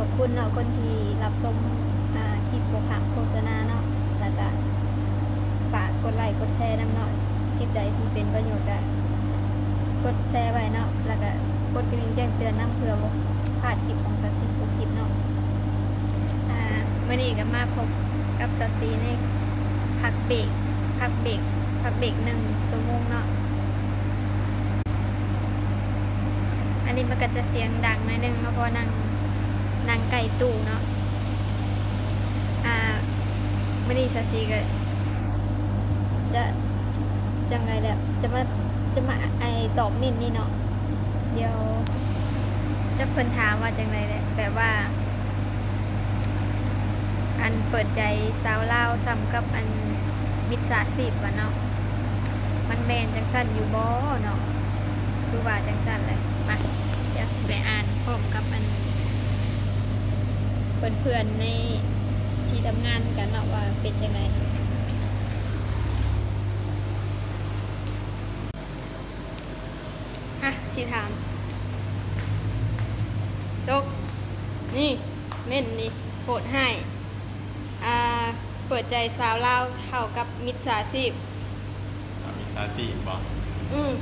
ขอบคุณเนาะคนที่รับชมคลิปโปรขามโฆษณาเนาะแล้วก็ฝากกดไลค์กดแชร์น้ำเนาะคลิปใดที่เป็นประโยชน์ก็กดแชร์ไว้เนาะแล้วก็กดกระดิ่งแจ้งเตือนน้ำเพื่อบ่พลาดคลิปของสัตว์สิทุกคลิปเนาะอ่ามื่อนี้ก็มาพบกับสัตว์สีในพักเบรกพักเบรกพักเบรกหนึ่งชั่วโมงเนาะอันนี้มันก็จะเสียงดังหน่อยนึงเนาะพราะว่ง นางไก่ตู่เนาะ อ่าไม่ได้ซาซีก็จะจังไงแบบจะมาจะมาไอตอบมินนี่เนาะ เดี๋ยวจะเพิ่นถามว่าจังไรเลยแบบว่า อันเปิดใจสาวเล่าซ้ำกับอันมิตรสาสิบวะเนาะ มันแมนจังสั้นอยู่บ่เนาะคือว่าจังสั้นเลยมาอยากสิไปอ่านพร้อมกับอัน เพื่อนๆในที่ทำงานกันเนาะว่าเป็นจังไงฮะชีถามจกนี่ เม่นนี่โหดให้ อ่า เปิดใจสาวเล่าวเท่ากับมิตรสาชีพมีซาซีบอกอืม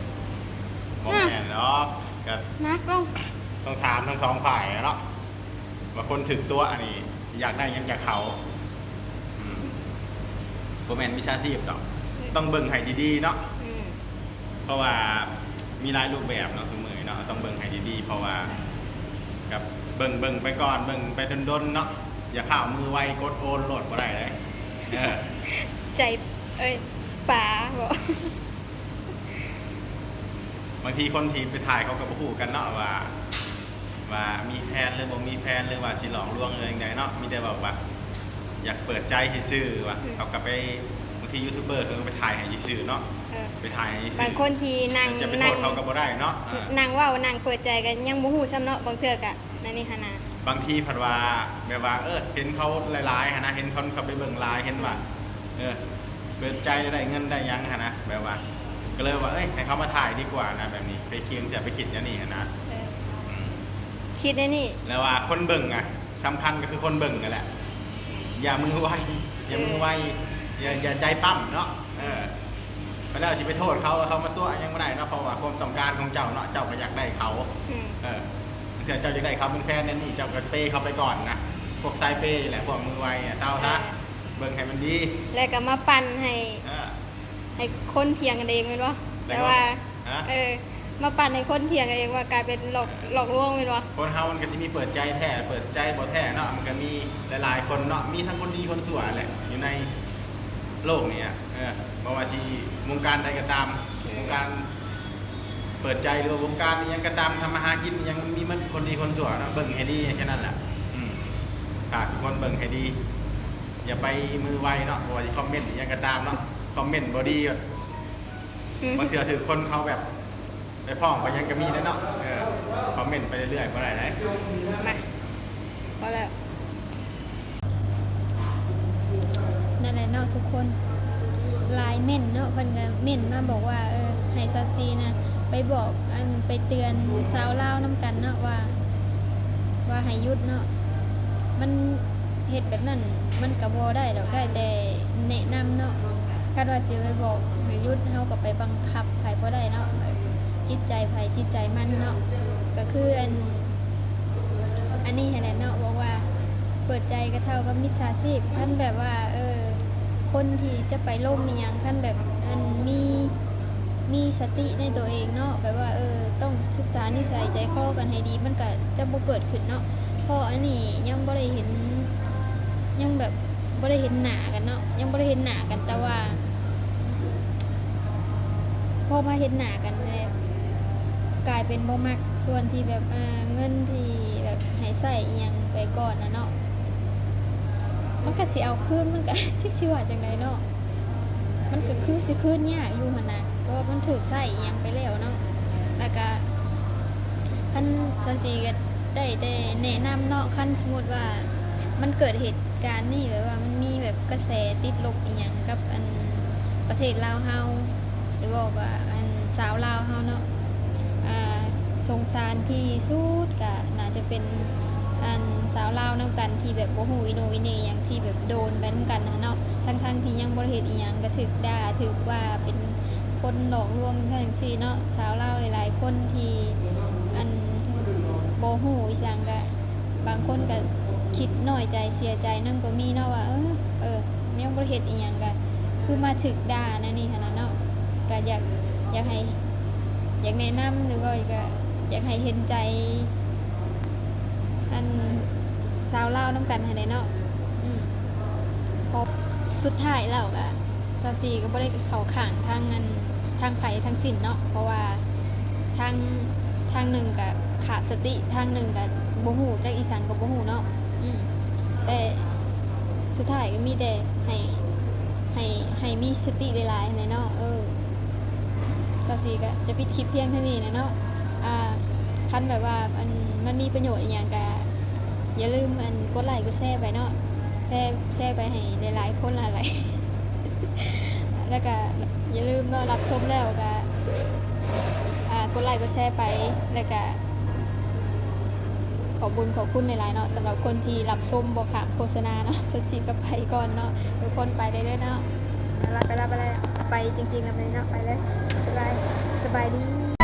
โมแมนเนาะก็นักลงต้องถามทั้งสองฝ่ายอะเนาะ ว่าคนถึงตัวอันนี้ อยากได้หยังจากเขาโมแมนมีซาซีบดอก ต้องเบิ่งให้ดีๆเนาะอืมเพราะว่ามีหลายรูปแบบเนาะคือมือเนาะต้องเบิ่งให้ดีๆเพราะว่ากับเบิ่งเบิ่งไปก่อนเบิ่งไปดนๆเนาะอย่าข้าวมือไวกดโอนโหลดบ่ได้เลยเออใจเอ้ยป๋าบอกบางทีคนทีไปถ่ายเขาก็บ่ฮู้กันเนาะว่า ว่ามีแฟนหรือบ่มีแฟนหรือว่าสิหลอกลวงอะไรอย่างใดเนาะมีแต่แบบว่า อยากเปิดใจให้ซื่อว่าเขาก็ไปบางทียูทูบเบอร์เขาก็ไปถ่ายให้ซื่อเนาะเออไปถ่ายให้ซื่บางคนทีนั่งจะไปโทนั่งษเขาก็บ่ได้เนาะอ่านั่งเว่านางเปิดใจกันยังบ่ฮู้ซ้ำเนาะบางเทื่อกะนั่นนี่ฮะนะบางทีผัดว่าแบบว่า เออเห็นเขาหลายๆหั้นนะเห็นคนเขาไปเบิ่งหลายเห็นว่าเออเปิดใจได้เงินได้หยังหั้นนะแบบว่า ก็เลยว่าเอ้ยให้เขามาถ่ายดีกว่านะแบบนี้ ไปเคียงจะไปคิดอย่างนี้หั้นนะเอออืม คิดได้นี่ แล้วว่าคนเบิ่งอะสำคัญก็คือคนเบิ่งนั่นแหละ อย่ามือไวอย่ามือไวอย่าอย่าใจปั้มเนาะเออไปแล้วสิไปโทษเขาว่าเขามาตัวยังไม่ได้เนาะเพราะว่าความต้องการของเจ้าเนาะเจ้าก็อยากได้เขาอืม เออเดี๋ยวเจ้าอยากได้เขาเป็นแฟนนั่นนี่เจ้าก็เป้เขาไปก่อนนะพวกไซเป้แหละพวกมือไวเนี่ยเจ้าซะเบิ่งให้มันดีแล้วก็มาปั่นให้ เออ ให้คนเถียงกันเองแม่นบ่แล้แต่วก็ว่า ฮะ เออ มาปั่นให้คนเถียงกันเองว่ากลายเป็นหลอกหลอกลวงแม่นบ่คนเฮามันก็จะมีเปิดใจแท้เปิดใจบ่แท้เนาะมันก็มีหลายๆ คนเนาะมีทั้งคนดีคนชั่วแหละอยู่ในโลกนี้อะเออบ่ว่าที่วงการใดก็ตามวงการเปิดใจหรือว่าวงการอิหยังก็ตามทำมาหากินอิหยังมีมันคนดีคนชั่วเนาะเบิ่งให้ดีแค่นั้นแหละอืมฝากทุกคนเบิ่งให้ดี อย่าไปมือไวเนาะบ่ว่าสิคอมเมนต์อิหยังก็ตามเนาะคอมเมนต์บ่ดีก็อืมบางเทื่อถือคนเขาแบบ ไปพ้องไปยังก็มีนะเนาะเออคอมเมนต์ไปเรื่อยๆบ่ได้เลยมาพอแล้วนั่นแหละเนาะทุกคนไลายเม่นเนาะเพิ่นก็เม่นมาบอกว่าเออให้ซาซีนะไปบอกอันไปเตือนสาวเล่าวนํกันเนาะว่า ว่าให้ยุดเนาะมันเฮ็ดแบบนั้นมันก็บ่ได้ดอกได้แต่แนะนำเนาะคาดว่าสิไปบอกให้ยุดเฮาก็ไปบังคับไผบ่ได้เนาะ จิตใจไผจิตใจมันเนาะก็คืออันอันนี้เห็นเนาะบอกว่าเปิดใจก็เท่ากับมิจฉาชีพขั้นแบบว่าเออคนที่จะไปล่มมีหยังขั้นแบบอันมีมีสติในตัวเองเนาะแบบว่าเออต้องศึกษานิสัยใจคอกันให้ดี มันก็จะบ่เกิดขึ้นเนาะพราะอันนี้ยังบ่ได้เห็นยังแบบบ่ได้เห็นหนากันเนาะยังบ่ได้เห็นหนากันแต่ว่า พอมาเห็นหนากันเลย กลายเป็นบ่มักส่วนที่แบบอ่าเงินที่แบบให้ใส่อีหยังไปก่อนนะเนาะมันก็สิเอาคืนมันก็ ชิชิว่าจังไดเนาะมันก็คือสิคืนยากอยู่หั่นน่ะเพราะว่ามันถูกใส่อีหยังไปแล้วเนาะแล้วก็คันจังซี่ก็ได้แต่แนะนำเนาะคันสมมุติว่ามันเกิดเหตุการณ์นี่แบบว่ามันมีแบบกระแสติดลบอีหยังกับอันประเทศลาวเฮาหรือว่าว่าอันสาวลาวเฮาเนาะ สงสารที่สุดก็น่าจะเป็นอันสาวลาวนํกันที่แบบบ่ฮู้อีโนอีเนหยังที่แบบโดนไปนํกันนะเนาะทั้งๆที่ยังบ่ได้เฮ็ดอีหยังก็ถูกด่าถูกว่าเป็นคนหลอกลวงทั้งซี่เนาะสาวลาวหลายๆคนที่อันโบ่ฮู้อีสังก็บางคนก็คิดน้อยใจเสียใจนั่นก็มีเนาะว่าเออเออยังบ่ได้เฮ็ดอีหยังก็คือมาถูกด่านะนี่หั่นน่ะเนาะก็อยากอยากให้ อยากแนะนำหรือว่าก็อยากให้เห็นใจอันสาวเล่าน้ำกันให้ได้เนาะพอสุดท้ายแล้วก็ซาซีก็บ่ได้เขาข้างทางเงินทางไผทางสินเนาะเพราะว่าทางทางหนึ่งก็ขาดสติทางหนึ่งก็บ่ฮู้จักอีสานก็บ่ฮู้เนาะแต่สุดท้ายก็มีแต่ให้ให้ให้มีสติหลายๆในเนาะเออ ซาซีก็จะปิดคลิปเพียงเท่านี้นะเนาะอ่าคันแบบว่ามันมันมีประโยชน์อย่างกะอย่าลืมมันกดไลค์กดแชร์ไปเนาะแชร์แชร์ไปให้หลายๆคนหลายๆแล้วก็อย่าลืมเนาะรับชมแล้วก็อ่ากดไลค์กดแชร์ไปแล้วก็ขอบคุญขอบคุณหลายๆเนาะสำหรับคนที่รับชมบอกขามโฆษณาเนาะสชีก็ไปก่อนเนาะทุกคนไปได้เลยเนาะไปละไปละไปละไปจริงๆแล้วไปเนาะไปเลย บายสบายดี